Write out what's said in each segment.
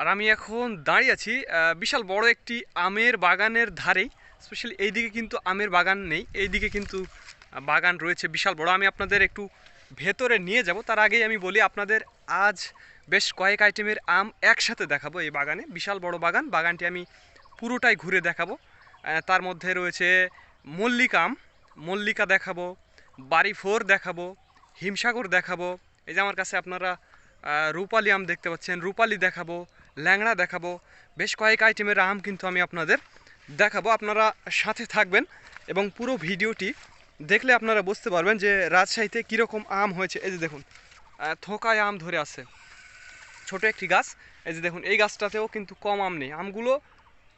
আর আমি এখন দাঁড়িয়ে আছি বিশাল বড় একটি আমের বাগানের ধারেই। স্পেশালি এইদিকে কিন্তু আমের বাগান নেই, এইদিকে কিন্তু বাগান রয়েছে বিশাল বড়। আমি আপনাদের একটু ভেতরে নিয়ে যাব। তার আগেই আমি বলি, আপনাদের আজ বেশ কয়েক আইটেমের আম একসাথে দেখাবো এই বাগানে। বিশাল বড় বাগান, বাগানটি আমি পুরোটাই ঘুরে দেখাবো। তার মধ্যে রয়েছে মল্লিক আম, মল্লিকা দেখাবো বাড়ি ফোর দেখাবো, হিমসাগর দেখাবো। এই যে আমার কাছে আপনারা রূপালি আম দেখতে পাচ্ছেন, রূপালি দেখাবো ল্যাংড়া দেখাবো। বেশ কয়েক আইটেমের আম কিন্তু আমি আপনাদের দেখাবো। আপনারা সাথে থাকবেন এবং পুরো ভিডিওটি দেখলে আপনারা বুঝতে পারবেন যে রাজশাহীতে কীরকম আম হয়েছে। এই যে দেখুন থোকায় আম ধরে আছে। ছোট একটি গাছ। এই যে দেখুন, এই গাছটাতেও কিন্তু কম আম নেই। আমগুলো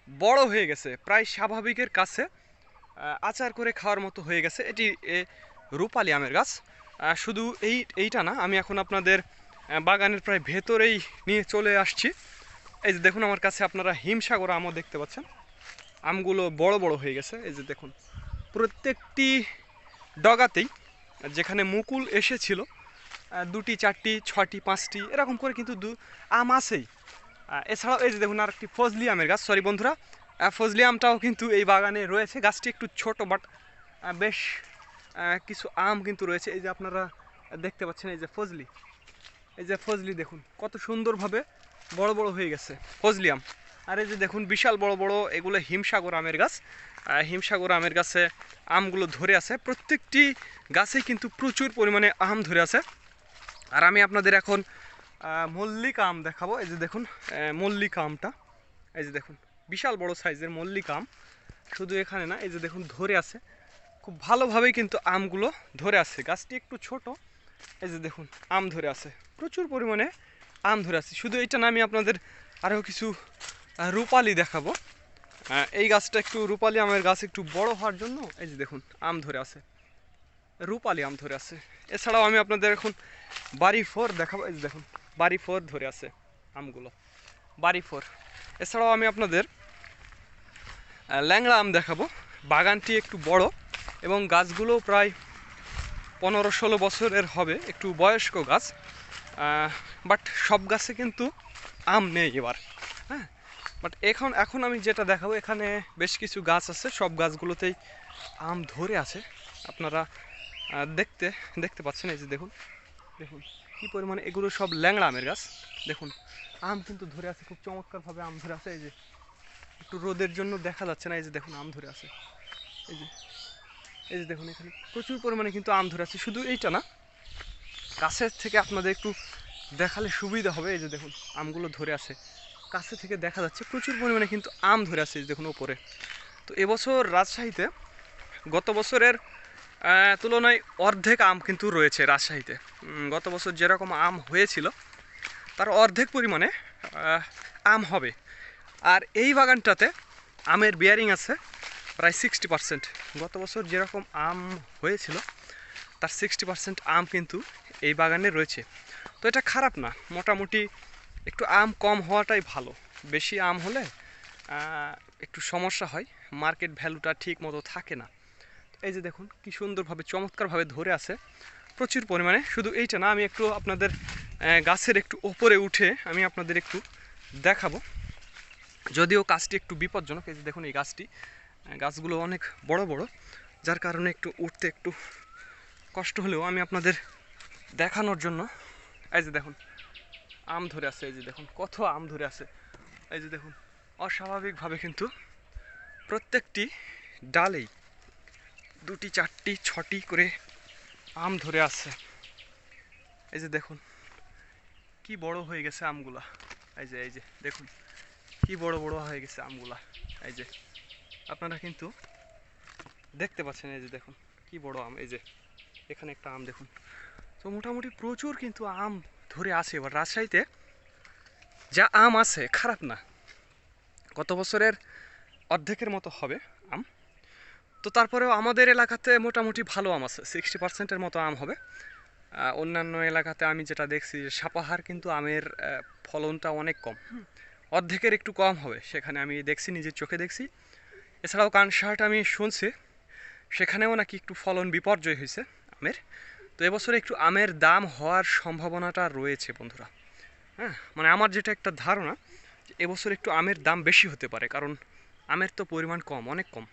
বড় হয়ে গেছে, প্রায় স্বাভাবিকের কাছে আচার করে খাওয়ার মতো হয়ে গেছে। এটি রূপালি আমের গাছ। শুধু এই, এইটা না, আমি এখন আপনাদের বাগানের প্রায় ভেতরেই নিয়ে চলে আসছি। এই যে দেখুন আমার কাছে আপনারা হিমসাগর আমও দেখতে পাচ্ছেন। আমগুলো বড় বড় হয়ে গেছে। এই যে দেখুন, প্রত্যেকটি ডগাতেই যেখানে মুকুল এসেছিল দুটি, চারটি ছটি পাঁচটি, এরকম করে কিন্তু দু আম আছেই। এছাড়াও এই যে দেখুন আর একটি ফজলি আমের গাছ। সরি বন্ধুরা ফজলি আমটাও কিন্তু এই বাগানে রয়েছে। গাছটি একটু ছোট বাট বেশ কিছু আম কিন্তু রয়েছে। এই যে আপনারা দেখতে পাচ্ছেন এই যে ফজলি। এই যে ফজলি দেখুন, কত সুন্দরভাবে বড় বড় হয়ে গেছে। ফজলি আম। আর এই যে দেখুন, বিশাল বড় বড় এগুলো হিমসাগর আমের গাছ। হিমসাগর আমের গাছে আমগুলো ধরে আছে। প্রত্যেকটি গাছে কিন্তু প্রচুর পরিমাণে আম ধরে আছে। আর আমি আপনাদের এখন মল্লিকা আম দেখাবো। এই যে দেখুন মল্লিকা আমটা। এই যে দেখুন, বিশাল বড় সাইজের মল্লিকা আম। শুধু এখানে না, এই যে দেখুন, ধরে আছে। খুব ভালোভাবেই কিন্তু আমগুলো ধরে আছে। গাছটি একটু ছোট। এই যে দেখুন, আম ধরে আছে। প্রচুর পরিমাণে আম ধরে আছে। শুধু এটা না, আমি আপনাদের আরও কিছু রূপালি দেখাবো। এই গাছটা একটু রূপালি আমের গাছ একটু বড় হওয়ার জন্য, এই যে দেখুন, আম ধরে আছে। রূপালি আম ধরে আছে। এছাড়াও আমি আপনাদের এখন বাড়ি ফোর দেখাবো, এই যে দেখুন, বাড়ি ফোর ধরে আছে আমগুলো। বাড়ি ফোর। এছাড়াও আমি আপনাদের ল্যাংড়া আম দেখাবো। বাগানটি একটু বড় এবং গাছগুলো প্রায় পনেরো ষোলো বছরের হবে, একটু বয়স্ক গাছ। বাট সব গাছে কিন্তু আম নেই এবার হ্যাঁ? বাট এখন এখন আমি যেটা দেখাবো, এখানে বেশ কিছু গাছ আছে, সব গাছগুলোতেই আম ধরে আছে। আপনারা দেখতে দেখতে পাচ্ছেন, এই যে দেখুন দেখুন কী পরিমাণে এগুলো সব ল্যাংড়া আমের গাছ। দেখুন, আম কিন্তু ধরে আছে, খুব চমৎকারভাবে আম ধরে আছে, এই যে। একটু রোদের জন্য দেখা যাচ্ছে না, এই যে দেখুন, আম ধরে আছে। এই যে এই যে দেখুন, এখানে প্রচুর পরিমাণে কিন্তু আম ধরে আছে, শুধু এইটা না কাছের থেকে আপনাদের একটু দেখালে সুবিধা হবে। এই যে দেখুন, আমগুলো ধরে আছে। কাছে থেকে দেখা যাচ্ছে প্রচুর পরিমাণে কিন্তু আম ধরে আছে দেখুন ওপরে তো এবছর রাজশাহীতে গত বছরের তুলনায় অর্ধেক আম কিন্তু রয়েছে রাজশাহীতে। গত বছর যেরকম আম হয়েছিল, তার অর্ধেক পরিমাণে আম হবে। আর এই বাগানটাতে আমের বিয়ারিং আছে প্রায় সিক্সটি পার্সেন্ট গত বছর যেরকম আম হয়েছিল তার সিক্সটি পার্সেন্ট আম কিন্তু এই বাগানে রয়েছে। তো এটা খারাপ না, মোটামুটি একটু আম কম হওয়াটাই ভালো। বেশি আম হলে একটু সমস্যা হয় মার্কেট ভ্যালুটা ঠিক মতো থাকে না। এই যে দেখুন, কি সুন্দরভাবে, চমৎকারভাবে ধরে আছে। প্রচুর পরিমাণে, শুধু এইটা না, আমি একটু আপনাদের গাছের একটু ওপরে উঠে আমি আপনাদের একটু দেখাবো। যদিও গাছটি একটু বিপজ্জনক, এই যে দেখুন এই গাছটি গাছগুলো অনেক বড় বড়, যার কারণে একটু উঠতে একটু কষ্ট হলেও আমি আপনাদের দেখানোর জন্য, এই যে দেখুন, আম ধরে আছে, এই যে দেখুন, কত আম ধরে আছে। এই যে দেখুন, অস্বাভাবিকভাবে কিন্তু প্রত্যেকটি ডালেই দুটি, চারটি, ছটি করে আম ধরে আছে। এই যে দেখুন, কি বড় হয়ে গেছে আমগুলা। এই যে এই যে, দেখুন, কি বড় বড় হয়ে গেছে আমগুলা। এই যে, আপনারা কিন্তু দেখতে পাচ্ছেন, এই যে দেখুন, কি বড় আম, এই যে। এখানে একটা আম দেখুন। তো মোটামুটি প্রচুর কিন্তু আম ধরে আছে এবার রাজশাহীতে। যা আম আছে, খারাপ না। গত বছরের অর্ধেকের মতো হবে আম। তো তারপরেও আমাদের এলাকাতে মোটামুটি ভালো আম আছে সিক্সটি পার্সেন্টের মতো আম হবে। অন্যান্য এলাকাতে আমি যেটা দেখছি সাপাহার কিন্তু আমের ফলনটা অনেক কম। অর্ধেকের একটু কম হবে, সেখানে আমি দেখছি, নিজের চোখে দেখছি। এছাড়াও কানসার্ট আমি শুনছি, সেখানেও নাকি একটু ফলন বিপর্যয় হয়েছে। আমের। তো এবছর একটু আমের দাম হওয়ার সম্ভাবনাটা রয়েছে বন্ধুরা। হ্যাঁ মানে আমার যেটা একটা ধারণা, যে এবছর একটু আমের দাম বেশি হতে পারে, কারণ আমের তো পরিমাণ কম, অনেক কম।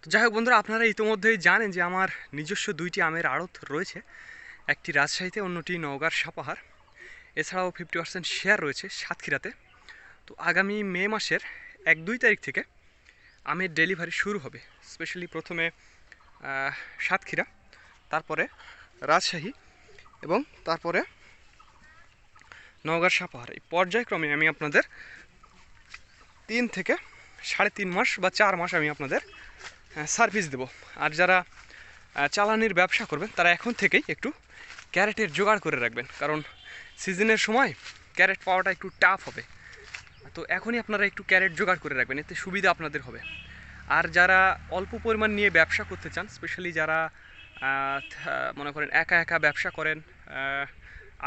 তো যাই হোক বন্ধুরা, আপনারা ইতিমধ্যেই জানেন যে আমার নিজস্ব দুইটি আমের আড়ত রয়েছে। একটি রাজশাহীতে, অন্যটি নওগাঁর সাপাহার। এছাড়াও ফিফটি পার্সেন্ট শেয়ার রয়েছে সাতক্ষীরাতে। তো আগামী মে মাসের এক দুই তারিখ থেকে আমের ডেলিভারি শুরু হবে। স্পেশালি প্রথমে সাতক্ষীরা, তারপরে রাজশাহী এবং তারপরে নওগাঁর সাপাহার। এই পর্যায়ক্রমে আমি আপনাদের তিন থেকে সাড়ে তিন মাস বা চার মাস আমি আপনাদের সার্ভিস দেব। আর যারা চালানির ব্যবসা করবেন, তারা এখন থেকেই একটু ক্যারেটের জোগাড় করে রাখবেন। কারণ সিজনের সময় ক্যারেট পাওয়াটা একটু টাফ হবে। তো এখনই আপনারা একটু ক্যারেট জোগাড় করে রাখবেন, এতে সুবিধা আপনাদের হবে। আর যারা অল্প পরিমাণ নিয়ে ব্যবসা করতে চান স্পেশালি যারা মনে করেন একা একা ব্যবসা করেন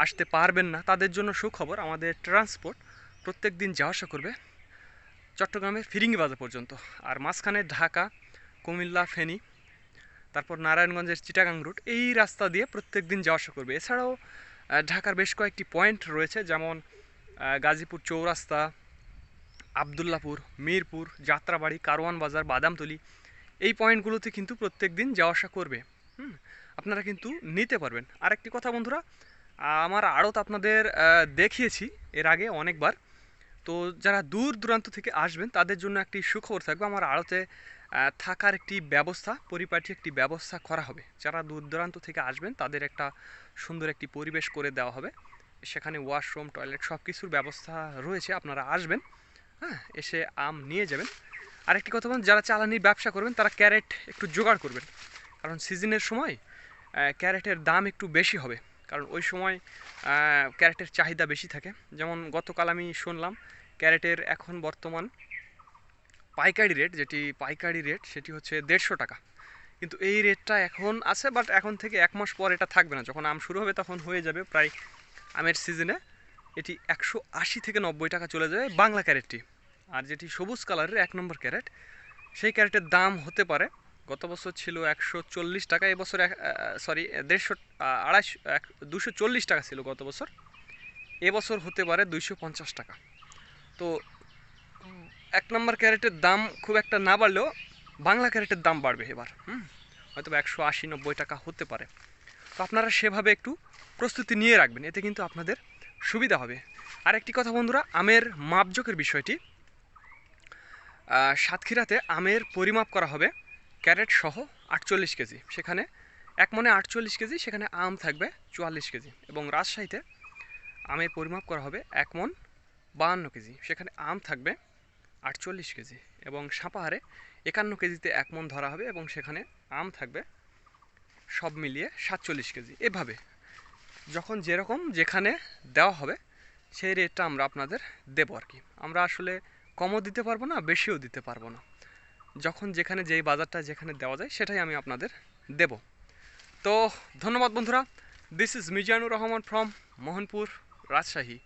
আসতে পারবেন না, তাদের জন্য সুখবর, আমাদের ট্রান্সপোর্ট প্রত্যেক দিন যাওয়া আসা করবে চট্টগ্রামের ফিরিঙ্গি বাজার পর্যন্ত। আর মাঝখানে ঢাকা, কুমিল্লা, ফেনী, তারপর নারায়ণগঞ্জের চিটাগাং রুট এই রাস্তা দিয়ে প্রত্যেক দিন যাওয়া আসা করবে। এছাড়াও ঢাকার বেশ কয়েকটি পয়েন্ট রয়েছে, যেমন গাজীপুর চৌরাস্তা আবদুল্লাপুর, মিরপুর, যাত্রাবাড়ি, কারওয়ান বাজার, বাদামতলি, এই পয়েন্টগুলোতে কিন্তু প্রত্যেক দিন যাওয়া আসা করবে। হুম, আপনারা কিন্তু নিতে পারবেন। আরেকটি কথা বন্ধুরা, আমার আড়ত আপনাদের দেখিয়েছি এর আগে অনেকবার। তো যারা দূর দূরান্ত থেকে আসবেন, তাদের জন্য একটি সুখবর থাকবে, আমার আড়তে থাকার একটি ব্যবস্থা, পরিপাটি একটি ব্যবস্থা করা হবে। যারা দূর দূরান্ত থেকে আসবেন, তাদের একটা সুন্দর একটি পরিবেশ করে দেওয়া হবে। সেখানে ওয়াশরুম, টয়লেট সব কিছুর ব্যবস্থা রয়েছে, আপনারা আসবেন। হ্যাঁ এসে আম নিয়ে যাবেন। আরেকটি কথা বলুন, যারা চালানির ব্যবসা করবেন, তারা ক্যারেট একটু জোগাড় করবেন। কারণ সিজনের সময় ক্যারেটের দাম একটু বেশি হবে। কারণ ওই সময় ক্যারেটের চাহিদা বেশি থাকে। যেমন গতকাল আমি শুনলাম, ক্যারেটের এখন বর্তমান পাইকারি রেট, যেটি পাইকারি রেট, সেটি হচ্ছে দেড়শো টাকা। কিন্তু এই রেটটা এখন আছে, বাট এখন থেকে এক মাস পর এটা থাকবে না। যখন আম শুরু হবে, তখন হয়ে যাবে প্রায় আমের সিজনে এটি একশো আশি থেকে নব্বই টাকা চলে যাবে বাংলা ক্যারেটটি। আর যেটি সবুজ কালারের এক নম্বর ক্যারেট, সেই ক্যারেটের দাম হতে পারে, গত বছর ছিল একশো চল্লিশ টাকা, এবছর সরি দেড়শো আড়াইশো, এক, দুশো চল্লিশ টাকা ছিল গত বছর, এবছর হতে পারে দুইশো পঞ্চাশ টাকা। তো এক নম্বর ক্যারেটের দাম খুব একটা না বাড়লেও বাংলা ক্যারেটের দাম বাড়বে এবার, হুম? হয়তো একশো আশি নব্বই টাকা হতে পারে। তো আপনারা সেভাবে একটু প্রস্তুতি নিয়ে রাখবেন, এতে কিন্তু আপনাদের সুবিধা হবে। আর একটি কথা বন্ধুরা, আমের মাপজোকের বিষয়টি। সাতক্ষীরাতে আমের পরিমাপ করা হবে, ক্যারেট সহ আটচল্লিশ কেজি। সেখানে এক মনে আটচল্লিশ কেজি, সেখানে আম থাকবে চুয়াল্লিশ কেজি এবং রাজশাহীতে আমের পরিমাপ করা হবে এক মন বাহান্ন কেজি। সেখানে আম থাকবে আটচল্লিশ কেজি এবং সাপাহারে একান্ন কেজিতে এক মন ধরা হবে এবং সেখানে আম থাকবে সব মিলিয়ে সাতচল্লিশ কেজি। এভাবে যখন যেরকম যেখানে দেওয়া হবে, সেই রেটটা আমরা আপনাদের দেবো আর কি। আমরা আসলে কমও দিতে পারব না, বেশিও দিতে পারব না। যখন যেখানে যেই বাজারটা যেখানে দেওয়া যায়, সেটাই আমি আপনাদের দেব। তো ধন্যবাদ বন্ধুরা। This is Mizanur Rahman from Mohanpur Rajshahi